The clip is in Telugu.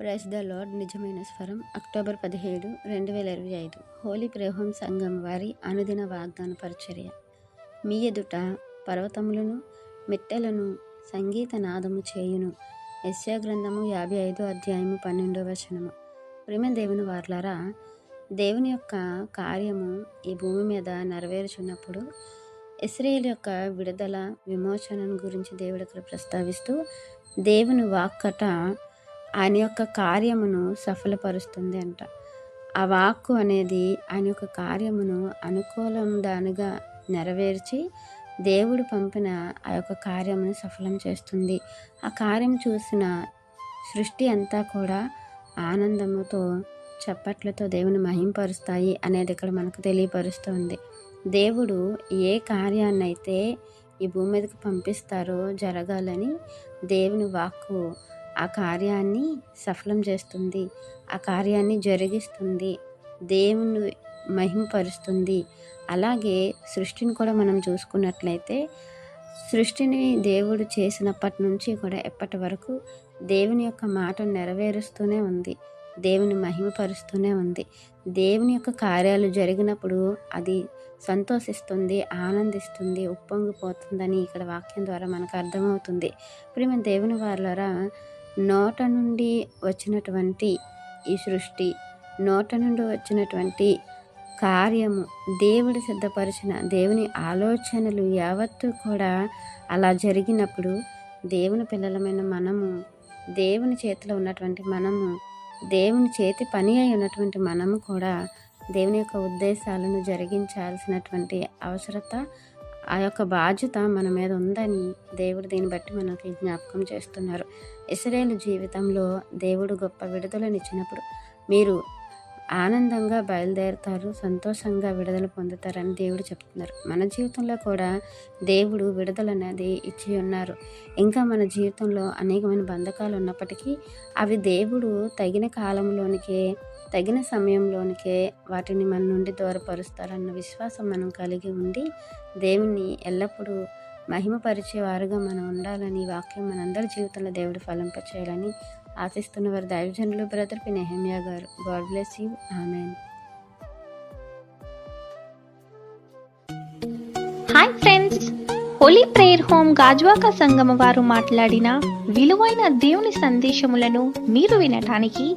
ప్రైస్ ద లార్డ్ నిజమైన స్వరం. అక్టోబర్ పదిహేడు రెండు వేల ఇరవై ఐదు. హోలీ ప్రేహం సంఘం వారి అనుదిన వాగ్దాన పరిచర్య. మీ ఎదుట పర్వతములను మిట్టెలను సంగీత నాదము చేయును. యశ్యా గ్రంథము యాభై ఐదు అధ్యాయము పన్నెండో వచనము. ప్రేమ దేవుని వార్లారా దేవుని యొక్క కార్యము ఈ భూమి మీద నెరవేరుచున్నప్పుడు ఇస్రాయేల్ యొక్క విడుదల విమోచనను గురించి దేవుడు ప్రస్తావిస్తూ దేవుని వాక్కట ఆయన యొక్క కార్యమును సఫలపరుస్తుంది అంట. ఆ వాక్కు అనేది ఆయన యొక్క కార్యమును అనుకూలం దానిగా నెరవేర్చి దేవుడు పంపిన ఆ యొక్క కార్యమును సఫలం చేస్తుంది. ఆ కార్యం చూసిన సృష్టి అంతా కూడా ఆనందముతో చప్పట్లతో దేవుని మహింపరుస్తాయి అనేది ఇక్కడ మనకు తెలియపరుస్తుంది. దేవుడు ఏ కార్యాన్నైతే ఈ భూమి మీదకి పంపిస్తారో జరగాలని దేవుని వాక్కు ఆ కార్యాన్ని సఫలం చేస్తుంది. ఆ కార్యాన్ని జరిగిస్తుంది. దేవుని మహింపరుస్తుంది. అలాగే సృష్టిని కూడా మనం చూసుకున్నట్లయితే సృష్టిని దేవుడు చేసినప్పటి నుంచి కూడా ఎప్పటి వరకు దేవుని యొక్క మాట నెరవేరుస్తూనే ఉంది. దేవుని మహిమపరుస్తూనే ఉంది. దేవుని యొక్క కార్యాలు జరిగినప్పుడు అది సంతోషిస్తుంది ఆనందిస్తుంది ఉప్పొంగిపోతుందని ఇక్కడ వాక్యం ద్వారా మనకు అర్థమవుతుంది. ఇప్పుడు మేము దేవుని వాళ్ళరా నోట నుండి వచ్చినటువంటి ఈ సృష్టి నోట నుండి వచ్చినటువంటి కార్యము దేవుడు సిద్ధపరిచిన దేవుని ఆలోచనలు యావత్తు కూడా అలా జరిగినప్పుడు దేవుని పిల్లలమైన మనము దేవుని చేతిలో ఉన్నటువంటి మనము దేవుని చేతి పని అయి ఉన్నటువంటి మనము కూడా దేవుని యొక్క ఉద్దేశాలను జరిగించాల్సినటువంటి అవసరత ఆ యొక్క బాధ్యత మన మీద ఉందని దేవుడు దీన్ని బట్టి మనకి జ్ఞాపకం చేస్తున్నారు. ఇస్రాయేల్ జీవితంలో దేవుడు గొప్ప విడుదలనిచ్చినప్పుడు మీరు ఆనందంగా బయలుదేరుతారు సంతోషంగా విడుదల పొందుతారని దేవుడు చెప్తున్నారు. మన జీవితంలో కూడా దేవుడు విడుదల అనేది ఇచ్చి ఉన్నారు. ఇంకా మన జీవితంలో అనేకమైన బంధకాలు ఉన్నప్పటికీ అవి దేవుడు తగిన కాలంలోనికే తగిన సమయంలోనికే వాటిని మన నుండి దూరపరుస్తారన్న విశ్వాసం మనం కలిగి ఉండి దేవుని ఎల్లప్పుడూ మహిమపరిచేవారుగా మనం ఉండాలని వాక్యం మనందరి జీవితంలో దేవుడు ఫలింపచేయాలని ఆశిస్తున్న వారి దైవజనులు బ్రదర్ పి. నెహమ్యా గారు. God bless you. Amen. Hi friends. Holy prayer home Gajuwaka సంగమ వారు మాట్లాడిన విలువైన దేవుని సందేశములను మీరు వినటానికి